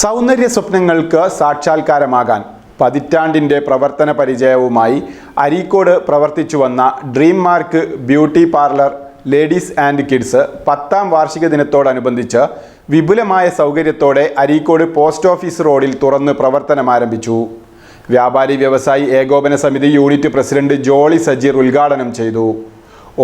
സൗന്ദര്യ സ്വപ്നങ്ങൾക്ക് സാക്ഷാത്കാരമാകാൻ പതിറ്റാണ്ടിന്റെ പ്രവർത്തന പരിചയവുമായി അരീക്കോട് പ്രവർത്തിച്ചു വന്ന dream mark beauty parlour ladies and kids പത്താം വാർഷിക ദിനത്തോടനുബന്ധിച്ച് വിപുലമായ സൗകര്യത്തോടെ അരീക്കോട് പോസ്റ്റ് ഓഫീസ് റോഡിൽ തുറന്ന് പ്രവർത്തനം ആരംഭിച്ചു. വ്യാപാരി വ്യവസായി ഏകോപന സമിതി യൂണിറ്റ് പ്രസിഡന്റ് ജോളി സജീർ ഉദ്ഘാടനം ചെയ്തു.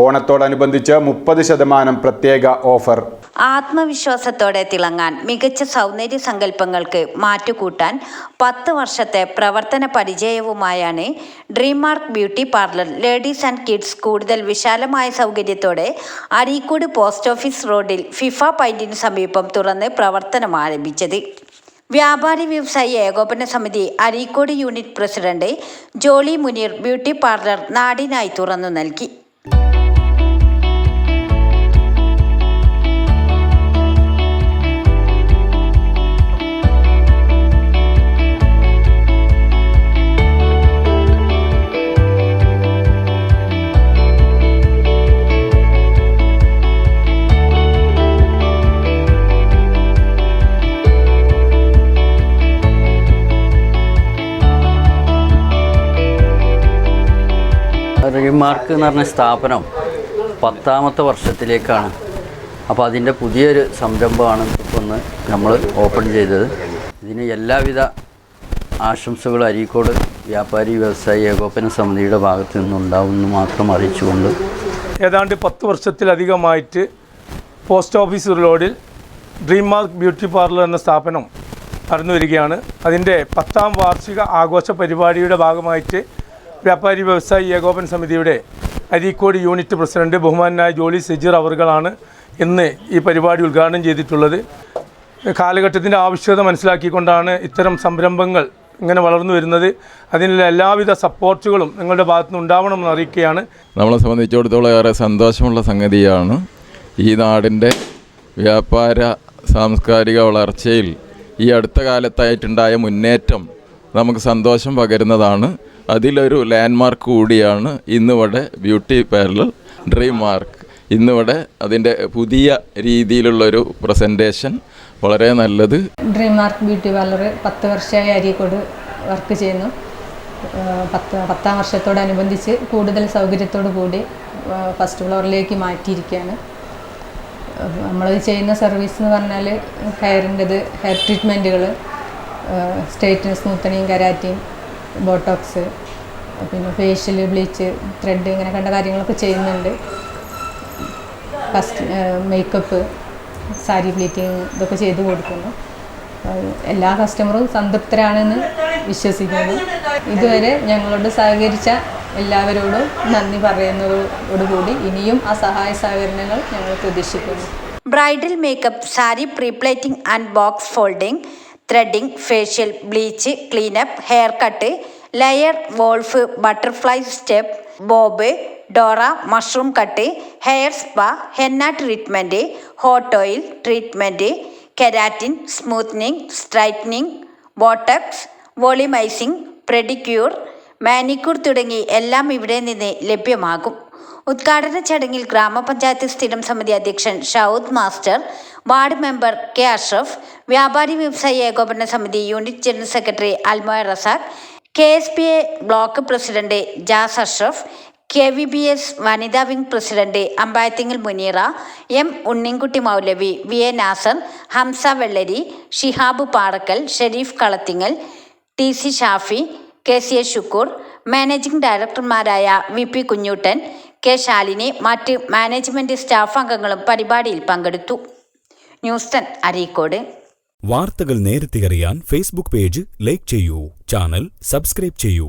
ഓണത്തോടനുബന്ധിച്ച് മുപ്പത് ശതമാനം പ്രത്യേക ഓഫർ. ആത്മവിശ്വാസത്തോടെ തിളങ്ങാൻ മികച്ച സൗന്ദര്യ സങ്കല്പങ്ങൾക്ക് മാറ്റുകൂട്ടാൻ പത്ത് വർഷത്തെ പ്രവർത്തന പരിചയവുമായാണ് dream mark beauty parlour ladies and kids കൂടുതൽ വിശാലമായ സൗകര്യത്തോടെ അരീക്കോട് പോസ്റ്റ് ഓഫീസ് റോഡിൽ ഫിഫ പൈന്റിന് സമീപം തുറന്ന് പ്രവർത്തനം ആരംഭിച്ചത്. വ്യാപാരി വ്യവസായി ഏകോപന സമിതി Areekode unit president Jolly Muneer beauty parlour നാടിനായി തുറന്നു നൽകി. റീമാർക്ക് എന്ന് പറഞ്ഞ സ്ഥാപനം പത്താമത്തെ വർഷത്തിലേക്കാണ്. അപ്പോൾ അതിന്റെ പുതിയൊരു സംരംഭമാണ് ഒന്ന് നമ്മൾ ഓപ്പൺ ചെയ്തത്. ഇതിന് എല്ലാവിധ ആശംസകളും അരീക്കോട് വ്യാപാരി വ്യവസായി ഏകോപന സമിതിയുടെ ഭാഗത്തു നിന്നുണ്ടാവുമെന്ന് മാത്രം അറിയിച്ചുകൊണ്ട്. ഏതാണ്ട് പത്ത് വർഷത്തിലധികമായിട്ട് പോസ്റ്റ് ഓഫീസ് റോഡിൽ ഡ്രീം മാർക്ക് ബ്യൂട്ടി പാർലർ എന്ന സ്ഥാപനം നടന്നു വരികയാണ് അതിന്റെ പത്താം വാർഷിക ആഘോഷ പരിപാടിയുടെ ഭാഗമായിട്ട് വ്യാപാരി വ്യവസായി ഏകോപന സമിതിയുടെ അരീക്കോട് യൂണിറ്റ് പ്രസിഡന്റ് ബഹുമാനായ ജോളി സെജിർ അവർകളാണ് ഇന്ന് ഈ പരിപാടി ഉദ്ഘാടനം ചെയ്തിട്ടുള്ളത്. കാലഘട്ടത്തിന്റെ ആവശ്യകത മനസ്സിലാക്കിക്കൊണ്ടാണ് ഇത്തരം സംരംഭങ്ങൾ ഇങ്ങനെ വളർന്നു വരുന്നത്. അതിനുള്ള എല്ലാവിധ സപ്പോർട്ടുകളും നിങ്ങളുടെ ഭാഗത്തുനിന്ന് ഉണ്ടാവണമെന്ന് അറിയിക്കുകയാണ്. നമ്മളെ സംബന്ധിച്ചിടത്തോളം ഏറെ സന്തോഷമുള്ള സംഗതിയാണ് ഈ നാടിന്റെ വ്യാപാര സാംസ്കാരിക വളർച്ചയിൽ ഈ അടുത്ത കാലത്തായിട്ടുണ്ടായ മുന്നേറ്റം നമുക്ക് സന്തോഷം പകരുന്നതാണ്. അതിലൊരു ലാൻഡ്മാർക്ക് കൂടിയാണ് ഇന്നിവിടെ ബ്യൂട്ടി പാരലൽ ഡ്രീം മാർക്ക് ഇന്നിവിടെ അതിന്റെ പുതിയ രീതിയിലുള്ളൊരു പ്രസന്റേഷൻ വളരെ നല്ലത്. ഡ്രീം മാർക്ക് ബ്യൂട്ടി പാർലർ പത്ത് വർഷമായി അരീക്കോട് വർക്ക് ചെയ്യുന്നു. പത്ത് പത്താം വർഷത്തോടനുബന്ധിച്ച് കൂടുതൽ സൗകര്യത്തോടു കൂടി ഫസ്റ്റ് ഫ്ലോറിലേക്ക് മാറ്റിയിരിക്കുകയാണ്. നമ്മൾ ചെയ്യുന്ന സർവീസ് എന്ന് പറഞ്ഞാൽ ഹെയറിന്റെത് ഹെയർ ട്രീറ്റ്മെന്റുകൾ സ്ട്രേറ്റിന് സ്മൂത്തനിങ് കരാറ്റിങ് ബോട്ടോക്സ് പിന്നെ ഫേഷ്യൽ ബ്ലീച്ച് ത്രെഡ് ഇങ്ങനെ കണ്ട കാര്യങ്ങളൊക്കെ ചെയ്യുന്നുണ്ട്. ഫസ്റ്റ് മേക്കപ്പ് സാരി ബ്ലീറ്റിങ് ഇതൊക്കെ ചെയ്ത് കൊടുക്കുന്നു. എല്ലാ കസ്റ്റമറും സംതൃപ്തരാണെന്ന് വിശ്വസിക്കുന്നു. ഇതുവരെ ഞങ്ങളോട് സഹകരിച്ച എല്ലാവരോടും നന്ദി പറയുന്നതോടുകൂടി ഇനിയും ആ സഹായ സഹകരണങ്ങൾ ഞങ്ങൾ പ്രതീക്ഷിക്കുന്നു. Bridal makeup sari prepleating and box folding threading facial bleach cleanup hair cut layer wolf butterfly step bob Dora mushroom cut hair spa henna treatment hot oil treatment keratin smoothening straightening botox volumising pedicure manicure തുടങ്ങി എല്ലാം ഇവിടെ നിന്ന് ലഭ്യമാകും. ഉദ്ഘാടന ചടങ്ങിൽ ഗ്രാമപഞ്ചായത്ത് സ്ഥിരം സമിതി അധ്യക്ഷൻ Shoud master ward member K Ashraf വ്യാപാരി വ്യവസായി ഏകോപന സമിതി unit general secretary Almoya Razak K S P A block president Jaz Ashraf K V B S വനിതാ wing president Ambayathingal Muneera M Unninkutty Moulavi V A Nasar Hamza Vellari Shihab Parakkal Shareef Kalathingal T C Shafi K C A Shukkur managing ഡയറക്ടർമാരായ V P Kunjoottan K Shalini മറ്റ് management staff അംഗങ്ങളും പരിപാടിയിൽ പങ്കെടുത്തു. News ten Areekode. വാർത്തകൾ നേരത്തെ അറിയാൻ Facebook page like ചെയ്യൂ channel subscribe ചെയ്യൂ.